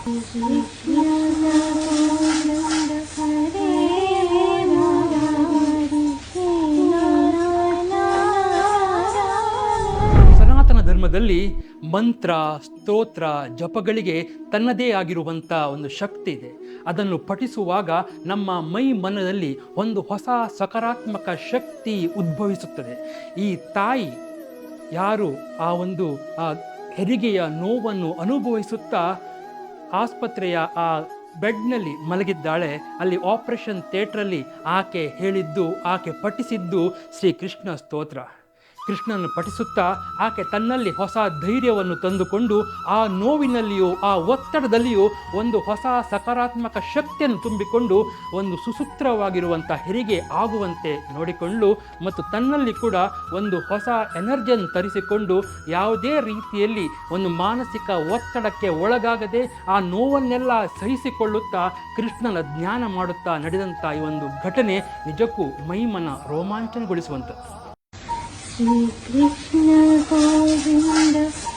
ಸನಾತನ ಧರ್ಮದಲ್ಲಿ ಮಂತ್ರ, ಸ್ತೋತ್ರ, ಜಪಗಳಿಗೆ ತನ್ನದೇ ಆಗಿರುವಂಥ ಒಂದು ಶಕ್ತಿ ಇದೆ. ಅದನ್ನು ಪಠಿಸುವಾಗ ನಮ್ಮ ಮೈ ಮನದಲ್ಲಿ ಒಂದು ಹೊಸ ಸಕಾರಾತ್ಮಕ ಶಕ್ತಿ ಉದ್ಭವಿಸುತ್ತದೆ. ಈ ತಾಯಿ ಯಾರು? ಆ ಒಂದು, ಆ ಹೆರಿಗೆಯ ನೋವನ್ನು ಅನುಭವಿಸುತ್ತಾ ಆಸ್ಪತ್ರೆಯ ಆ ಬೆಡ್ನಲ್ಲಿ ಮಲಗಿದ್ದಾಳೆ. ಅಲ್ಲಿ ಆಪರೇಷನ್ ಥಿಯೇಟ್ರಲ್ಲಿ ಆಕೆ ಹೇಳಿದ್ದು ಆಕೆ ಪಠಿಸಿದ್ದು ಶ್ರೀ ಕೃಷ್ಣ ಸ್ತೋತ್ರ. ಕೃಷ್ಣನ ಪಠಿಸುತ್ತಾ ಆಕೆ ತನ್ನಲ್ಲಿ ಹೊಸ ಧೈರ್ಯವನ್ನು ತಂದುಕೊಂಡು ಆ ನೋವಿನಲ್ಲಿಯೂ, ಆ ಒತ್ತಡದಲ್ಲಿಯೂ ಒಂದು ಹೊಸ ಸಕಾರಾತ್ಮಕ ಶಕ್ತಿಯನ್ನು ತುಂಬಿಕೊಂಡು ಒಂದು ಸುಸೂತ್ರವಾಗಿರುವಂಥ ಹೆರಿಗೆ ಆಗುವಂತೆ ನೋಡಿಕೊಂಡು ಮತ್ತು ತನ್ನಲ್ಲಿ ಕೂಡ ಒಂದು ಹೊಸ ಎನರ್ಜಿಯನ್ನು ತರಿಸಿಕೊಂಡು ಯಾವುದೇ ರೀತಿಯಲ್ಲಿ ಒಂದು ಮಾನಸಿಕ ಒತ್ತಡಕ್ಕೆ ಒಳಗಾಗದೆ ಆ ನೋವನ್ನೆಲ್ಲ ಸಹಿಸಿಕೊಳ್ಳುತ್ತಾ ಕೃಷ್ಣನ ಜ್ಞಾನ ಮಾಡುತ್ತಾ ನಡೆದಂಥ ಈ ಒಂದು ಘಟನೆ ನಿಜಕ್ಕೂ ಮೈಮನ ರೋಮಾಂಚನಗೊಳಿಸುವಂಥದ್ದು. Krishna Govinda.